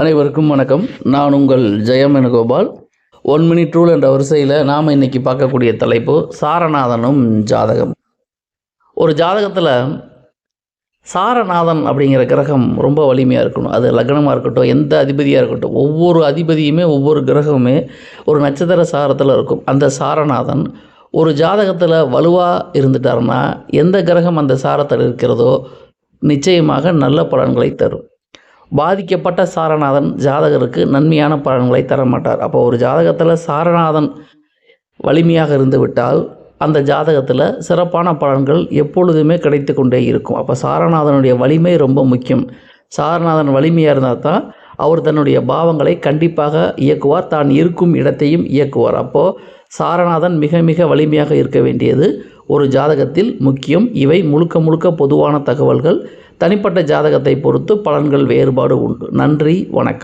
அனைவருக்கும் வணக்கம். நான் உங்கள் Jayam Venugopal one minute rule என்ற வரிசையில் நாம் இன்றைக்கி பார்க்கக்கூடிய தலைப்பு சாரநாதனும் ஜாதகம். ஒரு ஜாதகத்தில் சாரநாதன் அப்படிங்கிற கிரகம் ரொம்ப வலிமையாக இருக்கணும். அது லக்னமாக இருக்கட்டும் எந்த அதிபதியாக இருக்கட்டும் ஒவ்வொரு அதிபதியுமே ஒவ்வொரு கிரகமுமே ஒரு நட்சத்திர சாரத்தில் இருக்கும். அந்த சாரநாதன் ஒரு ஜாதகத்தில் வலுவாக இருந்துட்டாருன்னா எந்த கிரகம் அந்த சாரத்தில் இருக்கிறதோ நிச்சயமாக நல்ல பலன்களை தரும். பாதிக்கப்பட்ட சாரநாதன் ஜாதகருக்கு நன்மையான பலன்களை தர மாட்டார் அப்போ ஒரு ஜாதகத்தில் சாரநாதன் வலிமையாக இருந்து விட்டால் அந்த ஜாதகத்தில் சிறப்பான பலன்கள் எப்பொழுதுமே கிடைத்து கொண்டே இருக்கும். அப்போ சாரநாதனுடைய வலிமை ரொம்ப முக்கியம். சாரநாதன் வலிமையாக இருந்தால் தான் அவர் தன்னுடைய பாவங்களை கண்டிப்பாக இயக்குவார். தான் இருக்கும் இடத்தையும் இயக்குவார். அப்போது சாரநாதன் மிக மிக வலிமையாக இருக்க வேண்டியது ஒரு ஜாதகத்தில் முக்கியம். இவை முழுக்க முழுக்க பொதுவான தகவல்கள். தனிப்பட்ட ஜாதகத்தை பொறுத்து பலன்கள் வேறுபாடு உண்டு. நன்றி வணக்கம்.